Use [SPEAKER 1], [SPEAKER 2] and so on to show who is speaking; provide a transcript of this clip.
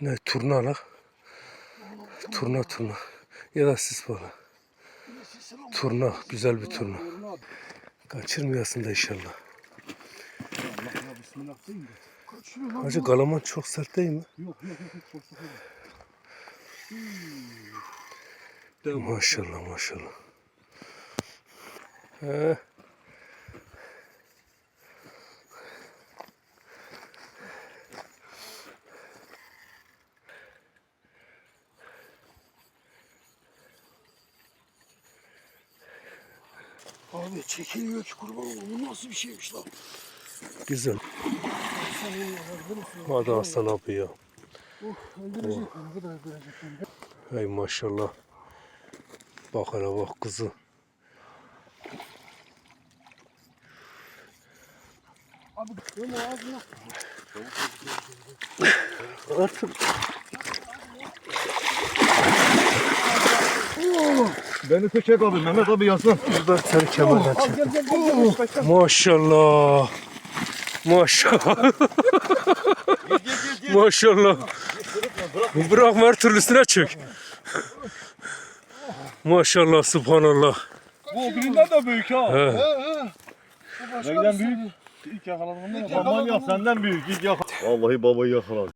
[SPEAKER 1] Ne turna la? Turna turna. Ya da sis bana. Turna. Güzel bir turna. Kaçırmayasın da inşallah. Hacı galaman çok sert değil mi? Maşallah maşallah. He.
[SPEAKER 2] Abi çekilmiyor ki kurban olayım. Bu nasıl bir şeymiş lan?
[SPEAKER 1] Güzel. Hadi Aslan abi ya.
[SPEAKER 2] Oh öldürecek. Ne kadar öldürecek.
[SPEAKER 1] Hey maşallah. Bak hele bak kızı.
[SPEAKER 2] Abi dönme ağzına.
[SPEAKER 1] Artık
[SPEAKER 3] Beni çek abi Mehmet abi yazsın.
[SPEAKER 1] burada seni kemerden.
[SPEAKER 2] Başla.
[SPEAKER 1] Maşallah. Maşallah. Maşallah. Bırakma her türlüsüne çök. Maşallah subhanallah.
[SPEAKER 3] Bu birinden de büyük ha.
[SPEAKER 1] He.
[SPEAKER 2] Bu başka
[SPEAKER 3] Neyden
[SPEAKER 2] bir
[SPEAKER 3] büyük? İlk yakaladığımda ya
[SPEAKER 2] yakaladığım-
[SPEAKER 3] senden büyük. İlk yakaladım. Vallahi babayı yakaladı.